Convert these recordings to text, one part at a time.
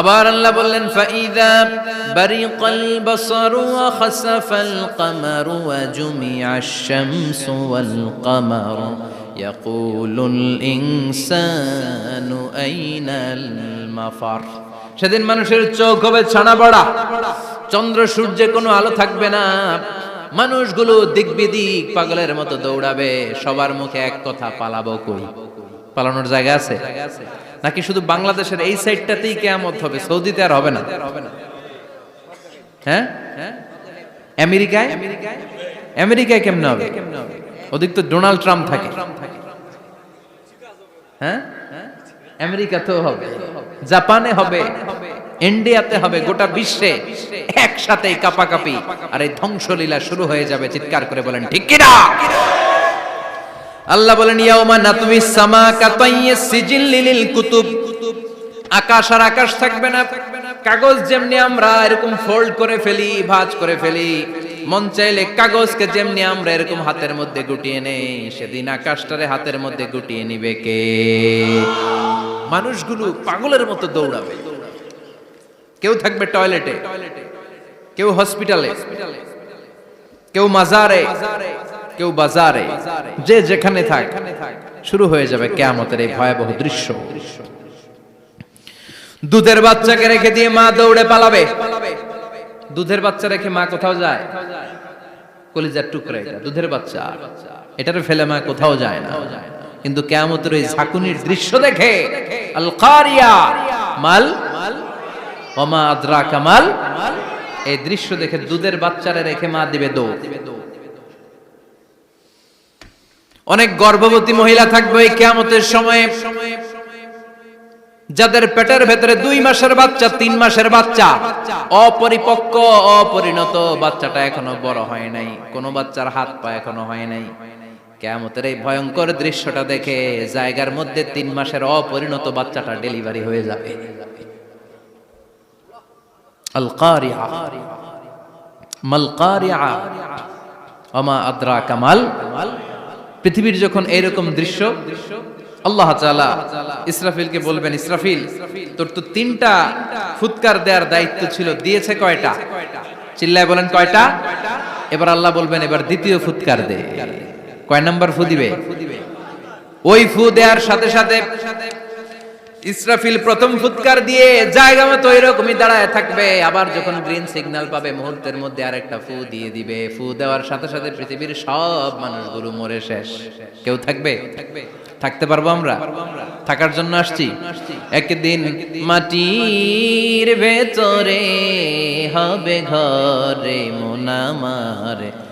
আবার আল্লাহ বললেন, ফাইদা বারিকাল বাসারু ওয়া খাসাফাল কামারু ওয়া জুমিআশ শামসু ওয়াল কামারু। ইয়াকুলুল ইনসানু আইনাল সেদিন মানুষের চোখ হবে ছানা বড়া চন্দ্র সূর্যে কোনো আলো থাকবে না। মানুষগুলো দিক বিদিক পাগলের মতো দৌড়াবে। সবার মুখে এক কথা পালাবো কই? পালানোর জায়গা আছে? নাকি শুধু বাংলাদেশের এই সাইডটাতেই কেয়ামত হবে? সৌদিতে আর হবে না? হ্যাঁ? আমেরিকায়? আমেরিকায় কেমনে হবে? ওদিক তো ডোনাল্ড ট্রাম্প থাকে। হ্যাঁ? আমেরিকাতেও হবে। জাপানে হবে। ইন্ডিয়াতে হবে। গোটা বিশ্বে একসাথে কাপাকাপি। আর এই ধ্বংসলীলা শুরু হয়ে যাবে, চিৎকার করে বলেন, ঠিক কিনা? আল্লাহ বলেন ইয়াউমা নাতমি সামা কাতাইয়ে সিজিল লিলিল কুতুব। আকাশ আর আকাশ থাকবে না। কাগজ যেমনি আমরা এরকম ফোল্ড করে ফেলি, ভাঁজ করে ফেলি, মন চাইলে কাগজকে যেমনি আমরা এরকম হাতের মধ্যে গুটিয়ে নেই, সেদিন আকাশটারে হাতের মধ্যে গুটিয়ে নিবে কে? মানুষগুলো পাগলের মতো দৌড়াবে। কেউ থাকবে টয়লেটে, কেউ হসপিটালে, কেউ মাজারে কেউ বাজারে, যে যেখানে থাক, শুরু হয়ে যাবে কেয়ামতের এই ভয়াবহ দৃশ্য। দুধের বাচ্চাকে রেখে দিয়ে মা দৌড়ে পালাবে। দুধের বাচ্চা রেখে মা কোথাও যায়? কলিজার টুকরা দুধের বাচ্চা। এটারে ফেলে মা কোথাও যায় না। কিন্তু কেয়ামতের ওই ঝাঁকুনির দৃশ্য দেখে মাল ওমা আদ্রা কামাল এই দৃশ্য দেখে দুধের বাচ্চারে রেখে মা দিবে দৌড়। অনেক গর্ভবতী মহিলা থাকবে এই কেয়ামতের সময়ে। যাদের পেটের ভেতরে দুই মাসের বাচ্চা, তিন মাসের বাচ্চা, অপরিপক্ক, অপরিণত বাচ্চাটা এখনও বড় হয় নাই, কোনো বাচ্চার হাত পা এখনও হয় নাই। কেয়ামতের এই ভয়ঙ্কর দৃশ্যটা দেখে জায়গার মধ্যে তিন মাসের অপরিণত বাচ্চাটা ডেলিভারি হয়ে যাবে। আল কারিয়া মাল কারিয়া আমা আদ্রা কামাল পৃথিবীর যখন এরকম দৃশ্য, আল্লাহ তাআলা ইসরাফিলকে বলবেন, ইসরাফিল, তোর তো তিনটা ফুৎকার দেওয়ার দায়িত্ব ছিল, দিয়েছে কয়টা? চিল্লায় বলেন, কয়টা? এবার আল্লাহ বলবেন, এবার দ্বিতীয় ফুৎকার দে। কয় নম্বর ফু দিবে? ওই ফু দেওয়ার সাথে সাথে ইসরাফিল প্রথম ফুৎকার দিয়ে জায়গা মতো এরকমই দাঁড়ায় থাকবে। আবার যখন গ্রিন সিগন্যাল পাবে, মুহূর্তের মধ্যে আরেকটা ফু দিয়ে দিবে। ফু দেওয়ার সাথে সাথে পৃথিবীর সব মানুষগুলো মরে শেষ। কেউ থাকবে? থাকতে পারব আমরা? থাকার জন্য আসছি। একদিন মাটির ভেতরে হবে ঘরে মোনামার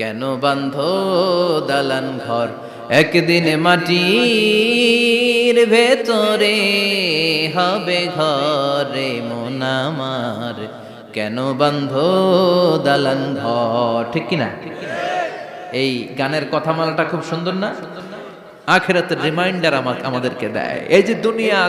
কেন বান্ধ দালান ঘর? একদিন মাটির ভেতরে হবে ঘরে মোনামার কেন বান্ধ দালান ঘর? ঠিক কিনা? এই গানের কথামালাটা খুব সুন্দর না? আখেরাতের রিমাইন্ডার আমাদেরকে দেয়। এই যে দুনিয়া